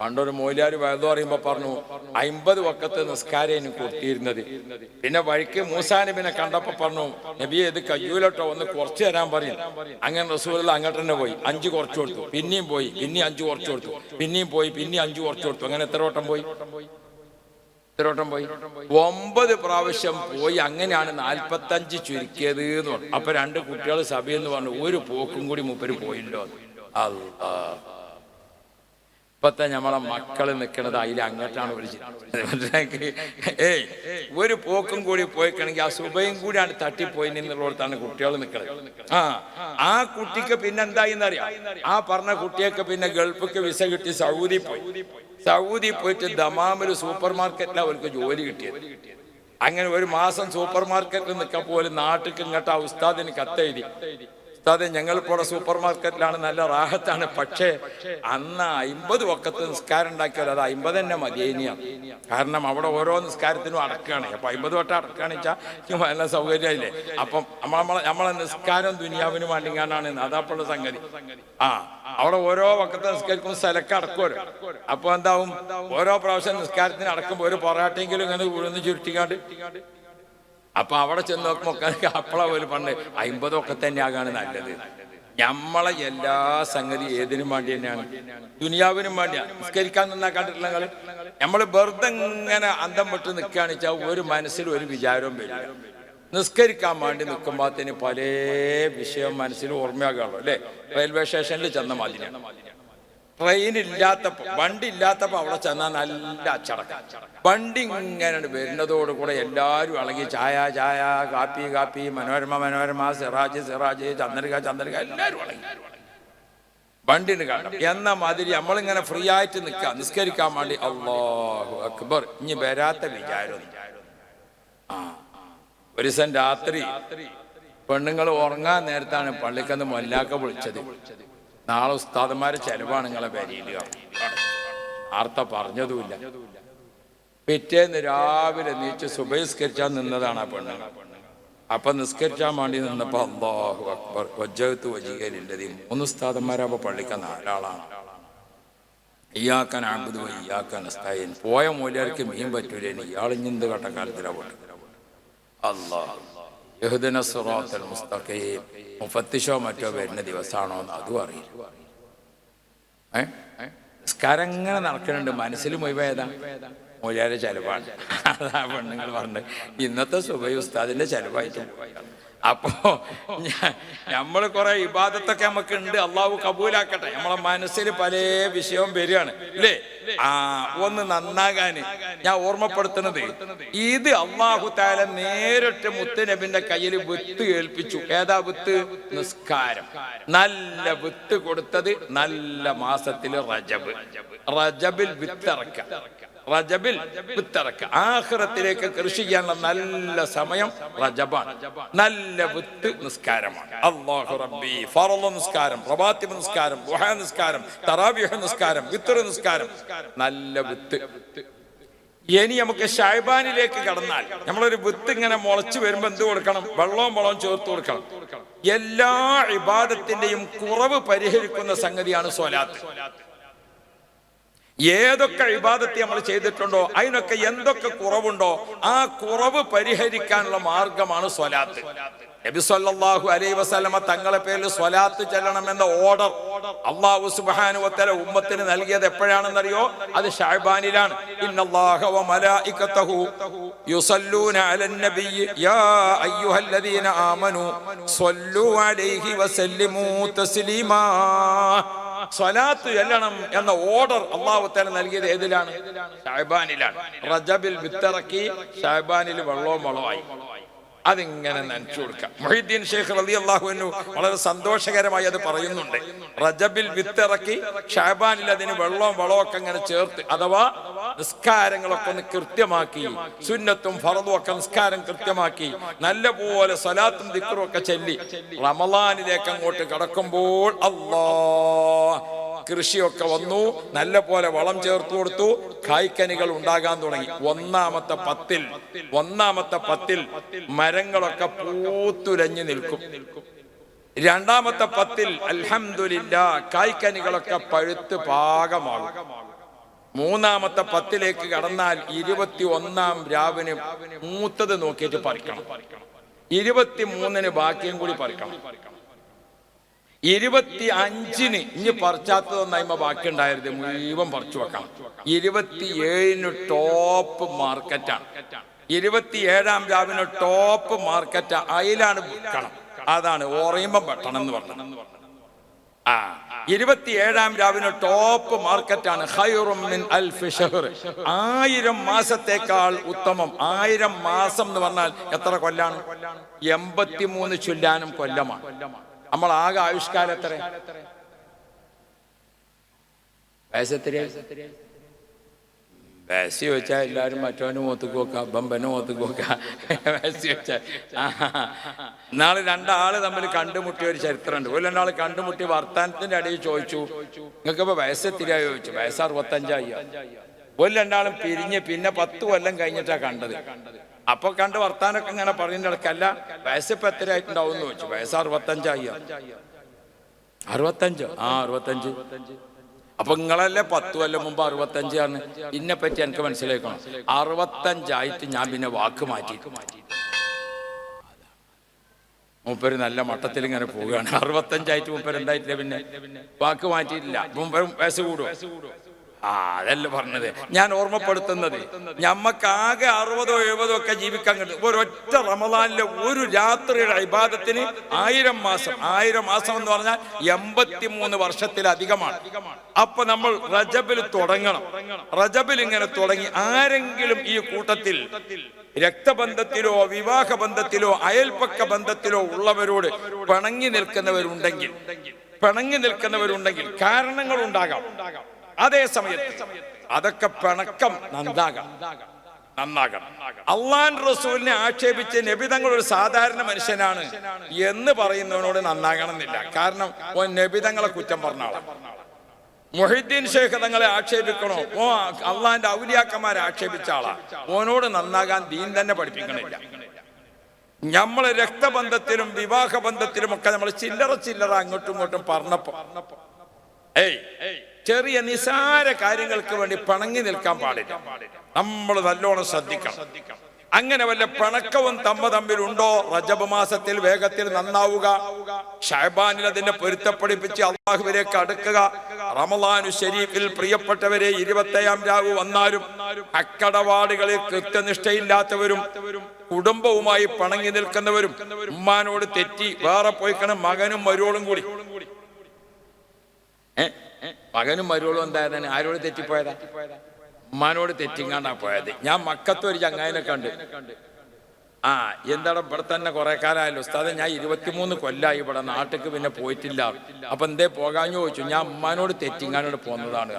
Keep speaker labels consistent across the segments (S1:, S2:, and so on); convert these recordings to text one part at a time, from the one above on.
S1: പണ്ടൊരു മൂലാര് വയതു പറയുമ്പോ പറഞ്ഞു അമ്പത് വക്കത്ത് നിസ്കാരം കൊടുത്തിരുന്നത് പിന്നെ വഴിക്ക് മൂസാനബിനെ കണ്ടപ്പോ പറഞ്ഞു നബിയെ ഇത് കയ്യൂലോട്ടോ ഒന്ന് കുറച്ച് തരാൻ പറയും. അങ്ങനെ റസൂല അങ്ങോട്ട് തന്നെ പോയി. അഞ്ച് കുറച്ച് കൊടുത്തു. പിന്നെയും പോയി. പിന്നെയും അഞ്ച് കുറച്ച് കൊടുത്തു. പിന്നെയും പോയി. പിന്നെയും അഞ്ച് കുറച്ച് കൊടുത്തു. അങ്ങനെ എത്ര വട്ടം പോയി? എത്ര വട്ടം പോയി? ഒമ്പത് പ്രാവശ്യം പോയി. അങ്ങനെയാണ് നാൽപ്പത്തഞ്ച് ചുരുക്കിയത് എന്ന് പറഞ്ഞു. അപ്പൊ രണ്ട് കുട്ടികൾ സഭയെന്ന് പറഞ്ഞു ഒരു പോക്കും കൂടി മൂപ്പര് പോയില്ലോ അല്ലാ ഇപ്പത്തെ നമ്മളെ മക്കൾ നിൽക്കുന്നത് അതിൽ അങ്ങോട്ടാണ് വിളിച്ചത് ഏയ് ഒരു പോക്കും കൂടി പോയിക്കണെങ്കിൽ ആ സുബയും കൂടിയാണ് തട്ടിപ്പോയി എന്നുള്ളിടത്താണ് കുട്ടികൾ നിൽക്കുന്നത് ആ ആ കുട്ടിക്ക് പിന്നെ എന്തായിന്നറിയാം ആ പറഞ്ഞ കുട്ടിയൊക്കെ പിന്നെ ഗൾഫിക്ക് വിസ കിട്ടി സൗദി പോയി. സൗദി പോയിട്ട് ദമാമിൽ സൂപ്പർ മാർക്കറ്റിൽ അവർക്ക് ജോലി കിട്ടിയത്. അങ്ങനെ ഒരു മാസം സൂപ്പർ മാർക്കറ്റിൽ നിൽക്കാൻ പോലും നാട്ടിൽ ഇങ്ങോട്ട് ആ ഉസ്താദിന് കത്തെഴുതി. ഉസ്താദെ ഞങ്ങളിപ്പോൾ സൂപ്പർ മാർക്കറ്റിലാണ് നല്ല റാഹത്താണ്. പക്ഷേ അന്ന് അമ്പത് വക്കത്ത് നിസ്കാരം ഉണ്ടാക്കിയാൽ അത് അമ്പത് തന്നെ മതിയേനിയാണ് കാരണം അവിടെ ഓരോ നിസ്കാരത്തിനും അടക്കുകയാണ് അപ്പൊ അമ്പത് വട്ടം അടക്കുകയാണ് വെച്ചാൽ നല്ല സൗകര്യമില്ലേ? അപ്പം നമ്മളെ നമ്മളെ നിസ്കാരം ദുനിയാവിന് വേണ്ടിങ്ങാണ്ടാണ് അതാപ്പുള്ള സംഗതി. ആ അവിടെ ഓരോ വക്കത്ത് നിസ്കരിക്കുമ്പോൾ സ്ഥലക്ക് അടക്കുമല്ലോ അപ്പൊ എന്താവും? ഓരോ പ്രാവശ്യം നിസ്കാരത്തിന് അടക്കുമ്പോൾ ഒരു പൊറാട്ടെങ്കിലും ഇങ്ങനെ ഉഴുന്ന് ചുരുട്ടിക്കാണ്ട് അപ്പൊ അവിടെ ചെന്ന് നോക്കുമ്പോൾ അപ്പള ഒരു പണ്ട് അമ്പതൊക്കെ തന്നെ ആകാണ് നല്ലത്. നമ്മളെ എല്ലാ സംഗതി ഏതിനും വേണ്ടി തന്നെയാണ്. ദുനിയാവിനും വേണ്ടിയാ. നിസ്കരിക്കാൻ നിന്നാ കണ്ടിട്ടില്ല നമ്മൾ വെറുതെ ഇങ്ങനെ അന്തം വിട്ട് നിൽക്കുകയാണ് വെച്ചാൽ ഒരു മനസ്സിൽ ഒരു വിചാരവും വരില്ല. നിസ്കരിക്കാൻ വേണ്ടി നിൽക്കുമ്പോഴത്തേന് പല വിഷയം മനസ്സിൽ ഓർമ്മയാകുള്ളൂ അല്ലേ? റെയിൽവേ സ്റ്റേഷനിൽ ചെന്ന മാതിരിയാണ് ട്രെയിൻ ഇല്ലാത്തപ്പോ വണ്ടി ഇല്ലാത്തപ്പോ അവിടെ ചെന്നാൽ നല്ല അച്ചടക്കം. വണ്ടി ഇങ്ങനെ വരുന്നതോടുകൂടെ എല്ലാവരും ഇളകി ചായ ചായ കാപ്പി കാപ്പി മനോരമ മനോരമ സിറാജ് സിറാജ് ചന്ദ്രിക ചന്ദ്രിക എല്ലാവരും ഇളകി. വണ്ടി കാണണം എന്ന മാതിരി നമ്മളിങ്ങനെ ഫ്രീ ആയിട്ട് നിൽക്കാം നിസ്കരിക്കാൻ വേണ്ടി അള്ളാഹു അക്ബർ. ഇനി വരാത്ത വിചാരം. ആ ഒരു ദിവസം രാത്രി പെണ്ണുങ്ങൾ ഉറങ്ങാൻ നേരത്താണ് പള്ളിക്കന്ന് മൊല്ലാക്ക വിളിച്ചത്. നാളെ ഉസ്താദന്മാരെ ചെലവാണ് നിങ്ങളെ വരിയില്ല ആർത്ത പറഞ്ഞതുമില്ല. പിറ്റേന്ന് രാവിലെ നീച്ച് സുബഹിസ്കരിച്ചാൽ നിന്നതാണ് ആ പെണ്ണ്. അപ്പൊ നിസ്കരിച്ചാൻ വേണ്ടി നിന്നപ്പോ അള്ളാഹു അക്ബർ വജ്ജത്ത് വജികലില്ലതി മൂന്ന് ഉസ്താദന്മാരപ്പോ പള്ളിക്ക നാലാളാണ്. ഇയാക്കാൻ ആബുദ് ഇയാക്കാൻ പോയ മൂലർക്ക് മീൻ പറ്റൂലേനി. ഇയാളിഞ്ഞെന്ത് കട്ടക്കാലത്തിലാ പോട്ടെ അള്ളാഹ് യഹ്ദിന സുറാത്തൽ മുസ്തഖീം. മുഫത്തിഷോ മറ്റോ വരുന്ന ദിവസമാണോ എന്ന് അതും അറിയില്ല. ഇങ്ങനെ നടക്കുന്നുണ്ട് മനസ്സിൽ മൊയ്വേദ മൊയ്യാരെ ചെലവാണ്. അതാ പെണ്ണുങ്ങൾ പറഞ്ഞത്. ഇന്നത്തെ സുബൈ ഉസ്താദിന്റെ ചെലവായിട്ട് അപ്പോ നമ്മൾ കുറെ ഇബാദത്തൊക്കെ നമുക്ക് ഉണ്ട് അള്ളാഹു കബൂലാക്കട്ടെ. നമ്മളെ മനസ്സിൽ പല വിഷയവും വരികയാണ്. അല്ലേ ആ ഒന്ന് നന്നാകാന് ഞാൻ ഓർമ്മപ്പെടുത്തുന്നത് ഇത് അള്ളാഹു താല നേരിട്ട് മുത്തുനബിന്റെ കയ്യിൽ വിത്ത് ഏൽപ്പിച്ചു. ഏതാ വിത്ത്? നിസ്കാരം. നല്ല വിത്ത് കൊടുത്തത് നല്ല മാസത്തിൽ റജബ്. റജബിൽ വിത്തിറക്ക. റജബിൽ വിത്തിറക്കുക. ആഹ്റത്തിലേക്ക് കൃഷി ചെയ്യാനുള്ള നല്ല സമയം റജബാണ് നല്ല വിത്ത് നിസ്കാരമാണ്. അള്ളാഹു റബ്ബി ഫറള നിസ്കാരം പ്രഭാത്യ നിസ്കാരം ഗുഹ നിസ്കാരം തറാവ്യൂഹ നിസ്കാരം വിത്തർ നിസ്കാരം. നല്ല വിത്ത്. ഇനി നമുക്ക് ഷായ്ബാനിലേക്ക് കടന്നാൽ നമ്മളൊരു വിത്ത് ഇങ്ങനെ മുളച്ചു വരുമ്പോ എന്ത് കൊടുക്കണം? വെള്ളവും വളവും ചേർത്ത് കൊടുക്കണം. എല്ലാ ഇബാദത്തിന്റെയും കുറവ് പരിഹരിക്കുന്ന സംഗതിയാണ് സ്വലാത്ത്. ഏതൊക്കെ വിവാദത്തെ നമ്മൾ ചെയ്തിട്ടുണ്ടോ അതിനൊക്കെ എന്തൊക്കെ കുറവുണ്ടോ ആ കുറവ് പരിഹരിക്കാനുള്ള മാർഗമാണ് സ്വലാത്ത്. നബി സല്ലല്ലാഹു അലൈഹി വസല്ലമ തങ്ങളെ പേരിൽ സ്വലാത്ത് ചെല്ലണം എന്ന ഓർഡർ അള്ളാഹു സുബ്ഹാനഹു വതആല ഉമ്മത്തിന് നൽകിയത് എപ്പോഴാണെന്നറിയോ? അത് ഷഅബാനിലാണ് ഇന്നല്ലാഹ വ മലായികതഹു യുസല്ലൂന യാ അലൈഹി തസ്ലീമാ. സ്വലാത്ത് ചെല്ലണം എന്ന ഓർഡർ അള്ളാഹു തല നൽകിയത് ഏതിലാണ്? ഷഹബാനിലാണ് റജബിൽ വിത്തിറക്കി ഷഹബാനിൽ വെള്ളവും വളമായി അതിങ്ങനെ നനച്ചു കൊടുക്കാം. മൊഹീദ്ദീൻ ഷെയ്ഖ് റലി അള്ളാഹുവിനു വളരെ സന്തോഷകരമായി അത് പറയുന്നുണ്ട്. റജബിൽ വിത്തിറക്കി ഷാബാനിൽ അതിന് വെള്ളവും വളവും ഒക്കെ ഇങ്ങനെ ചേർത്ത് അഥവാ നിസ്കാരങ്ങളൊക്കെ ഒന്ന് കൃത്യമാക്കി സുന്നത്തും ഫറതും ഒക്കെ നിസ്കാരം കൃത്യമാക്കി നല്ല പോലെ സ്വലാത്തും ദിക്കറും ഒക്കെ ചൊല്ലി റമലാനിലേക്ക് അങ്ങോട്ട് കടക്കുമ്പോൾ അള്ളാ കൃഷിയൊക്കെ വന്നു. നല്ല പോലെ വളം ചേർത്ത് കൊടുത്തു. കായ്ക്കനികൾ ഉണ്ടാകാൻ തുടങ്ങി. ഒന്നാമത്തെ പത്തിൽ ഒന്നാമത്തെ പത്തിൽ മരങ്ങളൊക്കെ പൂത്തുലഞ്ഞു നിൽക്കും. രണ്ടാമത്തെ പത്തിൽ അൽഹമില്ല കായ്ക്കനികളൊക്കെ പഴുത്ത് പാകമാകും. മൂന്നാമത്തെ പത്തിലേക്ക് കടന്നാൽ ഇരുപത്തി ഒന്നാം രാവിന് മൂത്തത് നോക്കിയിട്ട് പറിക്കണം. ഇരുപത്തി മൂന്നിന് ബാക്കിയും കൂടി പറിക്കണം. ഇരുപത്തി അഞ്ചിന് ഇനി പറിച്ചാത്തതൊന്നായ്മ ബാക്കി ഉണ്ടായത് മുഴുവൻ പറിച്ചു വെക്കണം. ഇരുപത്തി ഏഴിന് ടോപ്പ് മാർക്കറ്റാണ് ഇരുപത്തി ഏഴാം രാവിന് ടോപ്പ് മാർക്കറ്റ്. അതിലാണ് വിൽക്കണം. അതാണ് ഓറയുമ്പം വെട്ടണം എന്ന് പറഞ്ഞത്. ആ ഇരുപത്തി ഏഴാം രാവിലെ ടോപ്പ് മാർക്കറ്റാണ് ഹൈറുമിൻ മിൻ അൽഫി ഷഹർ ആയിരം മാസത്തേക്കാൾ ഉത്തമം. ആയിരം മാസം എന്ന് പറഞ്ഞാൽ എത്ര കൊല്ലാണ്? എൺപത്തിമൂന്ന് ചൊല്ലാനും കൊല്ലമാണ്. നമ്മൾ ആകെ ആയുഷ്കാലം എത്ര വയസ്സെത്തിരി വയസ്സ് ചോദിച്ചാൽ എല്ലാവരും മറ്റവനും ഒത്തുക്ക് നോക്കാം ബമ്പനും ഒത്തുക്ക് നോക്കാം. വയസ്സ് ചോദിച്ചാൽ നാളെ രണ്ടാൾ തമ്മിൽ കണ്ടുമുട്ടിയ ഒരു ചരിത്രമുണ്ട്. ഒരു രണ്ടാൾ കണ്ടുമുട്ടി വർത്താനത്തിന്റെ അടിയിൽ ചോദിച്ചു നിങ്ങൾക്ക് ഇപ്പൊ വയസ്സെത്തിരിയായി ചോദിച്ചു. വയസ്സ് അറുപത്തഞ്ചായി. ഒരു രണ്ടാളും പിരിഞ്ഞ് പിന്നെ പത്ത് കൊല്ലം കഴിഞ്ഞിട്ടാ കണ്ടത്. അപ്പൊ കണ്ട് വർത്താനൊക്കെ ഇങ്ങനെ പറയുന്ന ഇടയ്ക്കല്ല വയസ്സ് ഇപ്പൊ എത്രയായിട്ടുണ്ടാവും എന്ന് ചോദിച്ചു. വയസ്സ് അറുപത്തഞ്ചായി. അറുപത്തഞ്ച്? ആ അറുപത്തഞ്ച്. അപ്പൊ നിങ്ങളല്ലേ പത്ത് കൊല്ലം മുമ്പ് അറുപത്തഞ്ചാണ് ഇതിനെ പറ്റി എനിക്ക് മനസ്സിലാക്കണം അറുപത്തഞ്ചായിട്ട് ഞാൻ പിന്നെ വാക്ക് മാറ്റി മൂപ്പര് നല്ല മട്ടത്തിൽ ഇങ്ങനെ പോവുകയാണ്. അറുപത്തഞ്ചായിട്ട് മൂപ്പര് എന്തായിട്ടില്ല പിന്നെ? വാക്ക് മാറ്റിയിട്ടില്ല. മൂപ്പര് വയസ്സ് കൂടുവോ ആ അതല്ല പറഞ്ഞത്. ഞാൻ ഓർമ്മപ്പെടുത്തുന്നത്. ഞമ്മക്ക് ആകെ അറുപതോ എഴുപതോ ഒക്കെ ജീവിക്കാൻ കിട്ടും. ഒരൊറ്റ റമദാനിലെ ഒരു രാത്രിയുടെ അഭിബാധത്തിന് ആയിരം മാസം ആയിരം മാസം എന്ന് പറഞ്ഞാൽ എൺപത്തിമൂന്ന് വർഷത്തിലധികമാണ്. അപ്പൊ നമ്മൾ റജബിൽ തുടങ്ങണം. റജബിൽ ഇങ്ങനെ തുടങ്ങി. ആരെങ്കിലും ഈ കൂട്ടത്തിൽ രക്തബന്ധത്തിലോ വിവാഹ ബന്ധത്തിലോ അയൽപ്പക്ക ബന്ധത്തിലോ ഉള്ളവരോട് പിണങ്ങി നിൽക്കുന്നവരുണ്ടെങ്കിൽ പിണങ്ങി നിൽക്കുന്നവരുണ്ടെങ്കിൽ കാരണങ്ങൾ ഉണ്ടാകാം അതേ സമയത്ത് അതൊക്കെ പിണക്കം നന്നാകാം. നന്നാകണം അള്ളാൻ റസൂലിനെ ആക്ഷേപിച്ച് നബി തങ്ങൾ ഒരു സാധാരണ മനുഷ്യനാണ് എന്ന് പറയുന്നവനോട് നന്നാകണം എന്നില്ല കാരണം ഓ നബി തങ്ങളെ കുറ്റം പറഞ്ഞ ആളാണ് മൊഹിദ്ദീൻ ഷേഖ് തങ്ങളെ ആക്ഷേപിക്കണോ? ഓ അള്ളാന്റെ ഔലിയാക്കന്മാരെ ആക്ഷേപിച്ച ആളാ. ഓനോട് നന്നാകാൻ ദീൻ തന്നെ പഠിപ്പിക്കണില്ല. നമ്മളെ രക്തബന്ധത്തിലും വിവാഹ ബന്ധത്തിലും ഒക്കെ നമ്മൾ ചില്ലറ ചില്ലറ അങ്ങോട്ടും ഇങ്ങോട്ടും പറഞ്ഞപ്പോ. ഏയ് ഏയ് ചെറിയ നിസാര കാര്യങ്ങൾക്ക് വേണ്ടി പണങ്ങി നിൽക്കാൻ പാടില്ല. നമ്മൾ നല്ലോണം ശ്രദ്ധിക്കണം. അങ്ങനെ വല്ല പിണക്കവും തമ്മ തമ്മിലുണ്ടോ? റജബ് മാസത്തിൽ വേഗത്തിൽ നന്നാവുക. ഷഹബാനിൽ അതിനെ പൊരുത്തപ്പെടിപ്പിച്ച് അള്ളാഹുവിലേക്ക് അടുക്കുക. റമലാനു ഷരീഫിൽ പ്രിയപ്പെട്ടവരെ ഇരുപത്തയാം രാവ് വന്നാലും അക്കടപാടുകളിൽ കൃത്യനിഷ്ഠയില്ലാത്തവരും കുടുംബവുമായി പണങ്ങി നിൽക്കുന്നവരും ഉമ്മാനോട് തെറ്റി വേറെ പോയിക്കണം മകനും മരുവോളും കൂടി. ഏ? മകനും മരുവളും എന്തായതാണ് ആരോട് തെറ്റിപ്പോയതാ? ഉമ്മാനോട് തെറ്റിങ്ങാണ്ടാ പോയത്. ഞാൻ മക്കത്ത് ഒരു ചങ്ങായിനെ കണ്ട്. ആ എന്താണ് ഇവിടെ തന്നെ കുറെ കാലമായല്ലോ. ഉസ്താദെ ഞാൻ ഇരുപത്തിമൂന്ന് കൊല്ലായി ഇവിടെ നാട്ടിക്ക് പിന്നെ പോയിട്ടില്ല. അപ്പൊ എന്തേ പോകാഞ്ഞു ചോദിച്ചു. ഞാൻ ഉമ്മാനോട് തെറ്റിങ്ങാനോട് പോന്നതാണ്.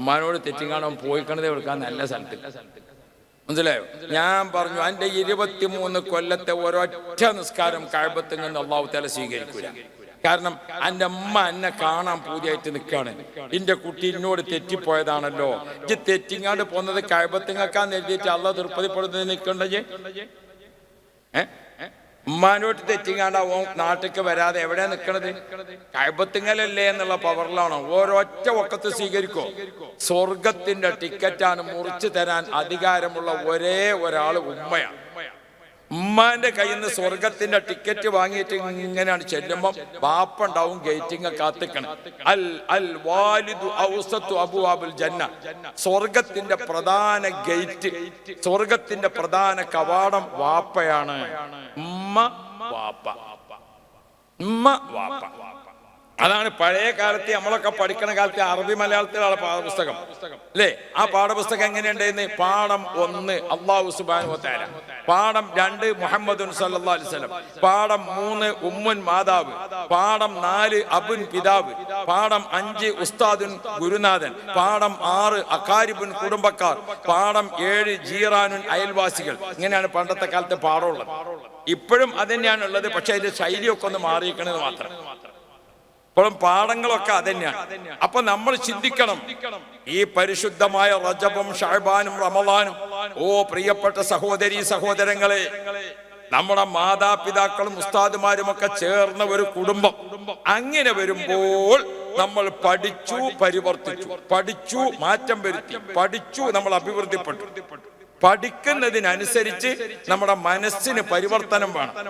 S1: ഉമ്മാനോട് തെറ്റിങ്ങാണോ പോയിക്കണത് എടുക്കാൻ നല്ല സ്ഥലത്ത്. മനസ്സിലായോ? ഞാൻ പറഞ്ഞു അന്റെ ഇരുപത്തിമൂന്ന് കൊല്ലത്തെ ഒരൊറ്റ നിസ്കാരം കഴിവത്തിൽ നിന്ന് അള്ളാഹു തല സ്വീകരിക്കൂല. കാരണം എന്റെ അമ്മ എന്നെ കാണാൻ പൂതിയായിട്ട് നിൽക്കുകയാണ് എന്റെ കുട്ടി എന്നോട് തെറ്റിപ്പോയതാണല്ലോ. ഇത് തെറ്റിങ്ങാണ്ട് പോന്നത് കഴപ്പത്തിങ്ങക്കാന്ന് എഴുതിയിട്ട് അള്ള തൃപ്പതിപ്പെടുന്നത് നിൽക്കണ്ടേ ഏ? ഉമ്മാനോട്ട് തെറ്റിങ്ങാണ്ട് ഓ നാട്ടിക്ക് വരാതെ എവിടെ നിൽക്കണത് കഴപ്പത്തിങ്ങലല്ലേ എന്നുള്ള പവറിലാണോ ഓരൊറ്റ ഒക്കത്ത് സ്വീകരിക്കോ? സ്വർഗത്തിന്റെ ടിക്കറ്റാണ് മുറിച്ചു തരാൻ അധികാരമുള്ള ഒരേ ഒരാൾ ഉമ്മയാണ് ഉമ്മാന്റെ കയ്യിൽ നിന്ന് സ്വർഗത്തിന്റെ ടിക്കറ്റ് വാങ്ങിയിട്ട് ഇങ്ങനെയാണ് ചെല്ലുമ്പോൾ ബാപ്പ ഉണ്ടാവും ഗേറ്റിങ് കാത്തിക്കണം. അൽ അൽ വാലിദു ഔസത്തു അബുവാബുൽ ജന്ന. സ്വർഗത്തിന്റെ പ്രധാന ഗേറ്റ് സ്വർഗത്തിന്റെ പ്രധാന കവാടം വാപ്പയാണ്. ഉമ്മ വാപ്പ. ഉമ്മ വാപ്പ. അതാണ് പഴയ കാലത്ത് നമ്മളൊക്കെ പഠിക്കണ കാലത്ത് അറബി മലയാളത്തിലുള്ള പാഠപുസ്തകം. അല്ലേ? ആ പാഠപുസ്തകം എങ്ങനെയുണ്ടായിരുന്നു പാഠം ഒന്ന് അള്ളാഹു താര പാഠം രണ്ട് മുഹമ്മദ് അലിസ്ലം പാഠം മൂന്ന് ഉമ്മുൻ മാതാവ്. പാഠം നാല് അബുൻ പിതാവ് പാഠം അഞ്ച് ഉസ്താദുൻ ഗുരുനാഥൻ. പാഠം ആറ് അക്കാരിബുൻ കുടുംബക്കാർ. പാഠം ഏഴ് ജീറാനുൻ അയൽവാസികൾ. ഇങ്ങനെയാണ് പണ്ടത്തെ കാലത്തെ പാഠമുള്ളത്. ഇപ്പോഴും അത് തന്നെയാണുള്ളത്. പക്ഷെ അതിന്റെ ശൈലിയൊക്കെ ഒന്ന് മാറിയിരിക്കണത് മാത്രം. ഇപ്പോഴും പാഠങ്ങളൊക്കെ അതന്നെയാണ് അപ്പൊ നമ്മൾ ചിന്തിക്കണം. ഈ പരിശുദ്ധമായ റജബും ഷഹബാനും റമളാനും ഓ പ്രിയപ്പെട്ട സഹോദരി സഹോദരങ്ങളെ നമ്മുടെ മാതാപിതാക്കളും ഉസ്താദുമാരും ഒക്കെ ചേർന്ന ഒരു കുടുംബം. അങ്ങനെ വരുമ്പോൾ നമ്മൾ പഠിച്ചു പരിവർത്തിച്ചു പഠിച്ചു മാറ്റം വരുത്തി പഠിച്ചു നമ്മൾ അഭിവൃദ്ധിപ്പെട്ടു. പഠിക്കുന്നതിനനുസരിച്ച് നമ്മുടെ മനസ്സിന് പരിവർത്തനം വേണം.